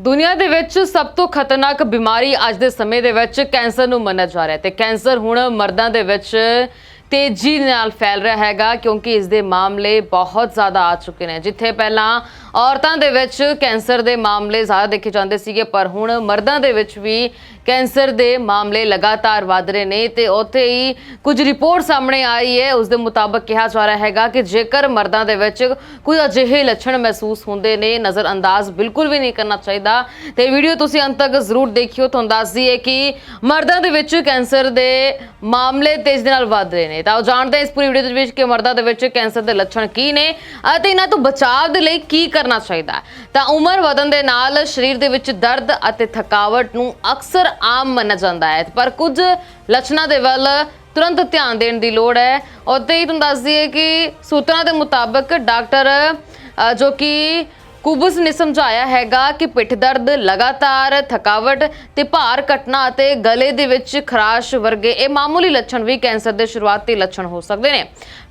ਦੁਨੀਆ ਦੇ ਵਿੱਚ ਸਭ ਤੋਂ ਖਤਰਨਾਕ ਬਿਮਾਰੀ ਅੱਜ ਦੇ ਸਮੇਂ ਦੇ ਵਿੱਚ ਕੈਂਸਰ ਨੂੰ ਮੰਨਿਆ ਜਾ ਰਿਹਾ ਹੈ ਤੇ ਕੈਂਸਰ ਹੁਣ ਮਰਦਾਂ ਦੇ ਵਿੱਚ ਤੇਜ਼ੀ ਨਾਲ ਫੈਲ ਰਿਹਾ ਹੈਗਾ, ਕਿਉਂਕਿ ਇਸ ਦੇ ਮਾਮਲੇ ਬਹੁਤ ਜ਼ਿਆਦਾ ਆ ਚੁੱਕੇ ਨੇ। ਜਿੱਥੇ ਪਹਿਲਾਂ ਔਰਤਾਂ ਦੇ ਵਿੱਚ ਕੈਂਸਰ ਦੇ ਮਾਮਲੇ ਜ਼ਿਆਦਾ ਦੇਖੇ ਜਾਂਦੇ ਸੀਗੇ, ਪਰ ਹੁਣ ਮਰਦਾਂ ਦੇ ਵਿੱਚ ਵੀ ਕੈਂਸਰ ਦੇ ਮਾਮਲੇ ਲਗਾਤਾਰ ਵਧ ਰਹੇ ਨੇ ਤੇ ਉੱਥੇ ਹੀ ਕੁਝ ਰਿਪੋਰਟ ਸਾਹਮਣੇ ਆ ਰਹੀ ਹੈ। ਉਸ ਦੇ ਮੁਤਾਬਕ ਕਿਹਾ ਜਾ ਰਿਹਾ ਹੈਗਾ ਕਿ ਜੇਕਰ ਮਰਦਾਂ ਦੇ ਵਿੱਚ ਕੋਈ ਅਜਿਹੇ ਲੱਛਣ ਮਹਿਸੂਸ ਹੁੰਦੇ ਨੇ ਨਜ਼ਰ ਅੰਦਾਜ਼ ਬਿਲਕੁਲ ਵੀ ਨਹੀਂ ਕਰਨਾ ਚਾਹੀਦਾ। ਤੇ ਵੀਡੀਓ ਤੁਸੀਂ ਅੰਤ ਤੱਕ ਜ਼ਰੂਰ ਦੇਖਿਓ। ਤੁਹਾਨੂੰ ਦੱਸ ਦਈਏ ਕਿ ਮਰਦਾਂ ਦੇ ਵਿੱਚ ਕੈਂਸਰ ਦੇ ਮਾਮਲੇ ਤੇਜ਼ੀ ਦੇ ਨਾਲ ਵਧ ਰਹੇ ਨੇ। ਤਾਂ ਉਹ ਜਾਣਦੇ ਇਸ ਪੂਰੀ ਵੀਡੀਓ ਦੇ ਵਿੱਚ ਕਿ ਮਰਦਾਂ ਦੇ ਵਿੱਚ ਕੈਂਸਰ ਦੇ ਲੱਛਣ ਕੀ ਨੇ ਅਤੇ ਇਹਨਾਂ ਤੋਂ ਬਚਾਅ ਦੇ ਲਈ ਕੀ ਕਰਨਾ ਚਾਹੀਦਾ। ਤਾਂ ਉਮਰ ਵਧਣ ਦੇ ਨਾਲ ਸਰੀਰ ਦੇ ਵਿੱਚ ਦਰਦ ਅਤੇ ਥਕਾਵਟ ਨੂੰ ਅਕਸਰ ਆਮ ਮੰਨਿਆ ਜਾਂਦਾ ਹੈ। ਪਰ ਕੁਝ ਲੱਛਣਾਂ ਦੇ ਵੱਲ ਤੁਰੰਤ ਧਿਆਨ ਦੇਣ ਦੀ ਲੋੜ ਹੈ। ਉੱਥੇ ਹੀ ਤੁਹਾਨੂੰ ਦੱਸ ਦਈਏ ਕਿ ਸੂਤਰਾਂ ਦੇ ਮੁਤਾਬਕ ਡਾਕਟਰ ਜੋ ਕਿ ਕੁਬਸ ਨੇ ਸਮਝਾਇਆ ਹੈਗਾ ਕਿ ਪਿੱਠ ਦਰਦ, ਲਗਾਤਾਰ ਥਕਾਵਟ ਤੇ ਭਾਰ ਘਟਨਾ ਅਤੇ ਗਲੇ ਦੇ ਵਿੱਚ ਖਰਾਸ਼ ਵਰਗੇ ਇਹ ਮਾਮੂਲੀ ਲੱਛਣ ਵੀ ਕੈਂਸਰ ਦੇ ਸ਼ੁਰੂਆਤੀ ਲੱਛਣ ਹੋ ਸਕਦੇ ਨੇ।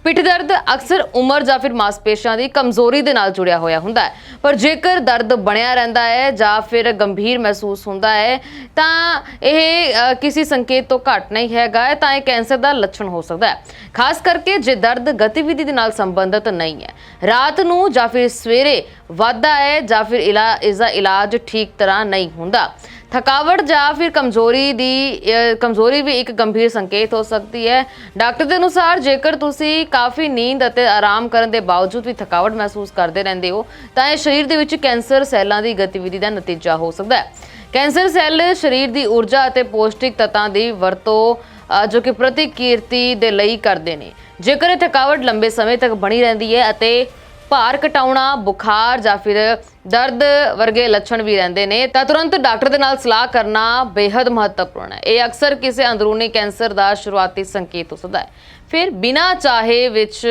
ਪਿੱਠ ਦਰਦ ਅਕਸਰ ਉਮਰ ਜਾਂ ਫਿਰ ਮਾਸਪੇਸ਼ੀਆਂ ਦੀ ਕਮਜ਼ੋਰੀ ਦੇ ਨਾਲ ਜੁੜਿਆ ਹੋਇਆ ਹੁੰਦਾ ਹੈ। ਪਰ ਜੇਕਰ ਦਰਦ ਬਣਿਆ ਰਹਿੰਦਾ ਹੈ ਜਾਂ ਫਿਰ ਗੰਭੀਰ ਮਹਿਸੂਸ ਹੁੰਦਾ ਹੈ, ਤਾਂ ਇਹ ਕਿਸੇ ਸੰਕੇਤ ਤੋਂ ਘੱਟ ਨਹੀਂ ਹੈਗਾ ਤਾਂ ਇਹ ਕੈਂਸਰ ਦਾ ਲੱਛਣ ਹੋ ਸਕਦਾ ਹੈ। ਖਾਸ ਕਰਕੇ ਜੇ ਦਰਦ ਗਤੀਵਿਧੀ ਦੇ ਨਾਲ ਸੰਬੰਧਿਤ ਨਹੀਂ ਹੈ। ਰਾਤ ਨੂੰ ਜਾਂ ਫਿਰ ਸਵੇਰੇ ਵੱਧਦਾ ਹੈ ਜਾਂ ਫਿਰ ਇਲਾ, ਇਸ ਦਾ ਇਲਾਜ ਠੀਕ ਤਰ੍ਹਾਂ ਨਹੀਂ ਹੁੰਦਾ। ਥਕਾਵਟ ਜਾਂ ਫਿਰ ਕਮਜ਼ੋਰੀ ਦੀ ਕਮਜ਼ੋਰੀ ਵੀ ਇੱਕ ਗੰਭੀਰ ਸੰਕੇਤ ਹੋ ਸਕਦੀ ਹੈ। ਡਾਕਟਰ ਦੇ ਅਨੁਸਾਰ ਜੇਕਰ ਤੁਸੀਂ ਕਾਫੀ ਨੀਂਦ ਅਤੇ ਆਰਾਮ ਕਰਨ ਦੇ ਬਾਵਜੂਦ ਵੀ ਥਕਾਵਟ ਮਹਿਸੂਸ ਕਰਦੇ ਰਹਿੰਦੇ ਹੋ, ਤਾਂ ਇਹ ਸਰੀਰ ਦੇ ਵਿੱਚ ਕੈਂਸਰ ਸੈੱਲਾਂ ਦੀ ਗਤੀਵਿਧੀ ਦਾ ਨਤੀਜਾ ਹੋ ਸਕਦਾ ਹੈ। ਕੈਂਸਰ ਸੈੱਲ ਸਰੀਰ ਦੀ ਊਰਜਾ ਅਤੇ ਪੌਸ਼ਟਿਕ ਤੱਤਾਂ ਦੀ ਵਰਤੋਂ ਜੋ ਕਿ ਪ੍ਰਤੀਕੀਰਤੀ ਦੇ ਲਈ ਕਰਦੇ ਨੇ। ਜੇਕਰ ਇਹ ਥਕਾਵਟ ਲੰਬੇ ਸਮੇਂ ਤੱਕ ਬਣੀ ਰਹਿੰਦੀ ਹੈ ਅਤੇ ਭਾਰ ਘਟਾਉਣਾ, ਬੁਖਾਰ ਜਾਂ ਫਿਰ ਦਰਦ ਵਰਗੇ ਲੱਛਣ ਵੀ ਰਹਿੰਦੇ ਨੇ, ਤਾਂ ਤੁਰੰਤ ਡਾਕਟਰ ਦੇ ਨਾਲ ਸਲਾਹ ਕਰਨਾ ਬੇहद ਮਹੱਤਵਪੂਰਨ ਹੈ। ਇਹ ਅਕਸਰ ਕਿਸੇ ਅੰਦਰੂਨੀ ਕੈਂਸਰ ਦਾ ਸ਼ੁਰੂਆਤੀ ਸੰਕੇਤ ਹੋ ਸਕਦਾ ਹੈ। ਫਿਰ ਬਿਨਾਂ ਚਾਹੇ ਵਿੱਚ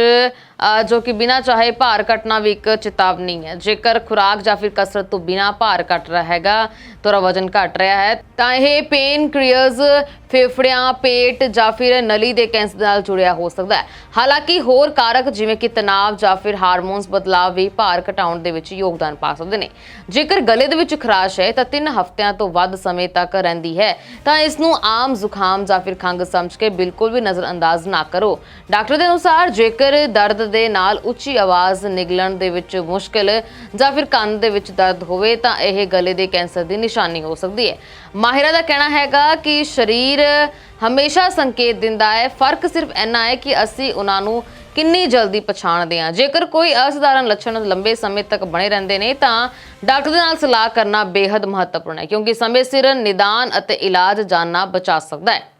ਜੋ ਕਿ ਬਿਨਾਂ ਚਾਹੇ ਭਾਰ ਘਟਣਾ ਵੀ ਇੱਕ ਚੇਤਾਵਨੀ ਹੈ। ਜੇਕਰ ਖੁਰਾਕ ਜਾਂ ਫਿਰ ਕਸਰਤ ਤੋਂ ਬਿਨਾਂ ਭਾਰ ਘਟ ਰਿਹਾ ਹੈਗਾ, ਤੁਹਾਡਾ ਵਜਨ ਘਟ ਰਿਹਾ ਹੈ, ਤਾਂ ਇਹ ਪੇਨ ਕ੍ਰੀਅਰਸ ਫੇਫੜਿਆਂ, ਪੇਟ ਜਾਂ ਫਿਰ ਨਲੀ ਦੇ ਕੈਂਸਰ ਨਾਲ ਜੁੜਿਆ ਹੋ ਸਕਦਾ ਹੈ। ਹਾਲਾਂਕਿ ਹੋਰ ਕਾਰਕ ਜਿਵੇਂ ਕਿ ਤਣਾਅ ਜਾਂ ਫਿਰ ਹਾਰਮੋਨਸ ਬਦਲਾਅ ਵੀ ਭਾਰ ਘਟਾਉਣ ਦੇ ਵਿੱਚ ਯੋਗਦਾਨ ਪਾ ਸਕਦੇ ਨੇ। ਜੇਕਰ ਗਲੇ ਦੇ ਵਿੱਚ ਖਰਾਸ਼ ਹੈ, ਤਾਂ 3 ਹਫ਼ਤਿਆਂ ਤੋਂ ਵੱਧ ਸਮੇਂ ਤੱਕ ਰਹਿੰਦੀ ਹੈ, ਤਾਂ ਇਸ ਨੂੰ ਆਮ ਜ਼ੁਕਾਮ ਜਾਂ ਫਿਰ ਖੰਘ ਸਮਝ ਕੇ ਬਿਲਕੁਲ ਵੀ ਨਜ਼ਰਅੰਦਾਜ਼ ਨਾ ਕਰੋ। ਡਾਕਟਰ ਦੇ ਅਨੁਸਾਰ ਜੇਕਰ ਦਰਦ ਦੇ ਨਾਲ ਉੱਚੀ ਆਵਾਜ਼ ਨਿਕਲਣ ਦੇ ਵਿੱਚ ਮੁਸ਼ਕਲ ਜਾਂ ਫਿਰ ਕੰਨ ਦੇ ਵਿੱਚ ਦਰਦ ਹੋਵੇ ਤਾਂ ਇਹ ਗਲੇ ਦੇ ਕੈਂਸਰ ਦੀ ਨਿਸ਼ਾਨੀ ਹੋ ਸਕਦੀ ਹੈ। ਮਾਹਿਰਾਂ ਦਾ ਕਹਿਣਾ ਹੈਗਾ ਕਿ ਸਰੀਰ ਹਮੇਸ਼ਾ ਸੰਕੇਤ ਦਿੰਦਾ ਹੈ। ਫ਼ਰਕ ਸਿਰਫ ਇੰਨਾ ਹੈ ਕਿ ਅਸੀਂ ਉਹਨਾਂ ਨੂੰ ਕਿੰਨੀ ਜਲਦੀ ਪਛਾਣਦੇ ਹਾਂ। ਜੇਕਰ ਕੋਈ ਅਸਧਾਰਨ ਲੱਛਣ ਲੰਬੇ ਸਮੇਂ ਤੱਕ ਬਣੇ ਰਹਿੰਦੇ ਨੇ ਤਾਂ ਡਾਕਟਰ ਦੇ ਨਾਲ ਸਲਾਹ ਕਰਨਾ ਬੇहद ਮਹੱਤਵਪੂਰਨ ਹੈ, ਕਿਉਂਕਿ ਸਮੇਂ ਸਿਰ ਨਿਦਾਨ ਅਤੇ ਇਲਾਜ ਜਾਨਣਾ ਬਚਾ ਸਕਦਾ ਹੈ।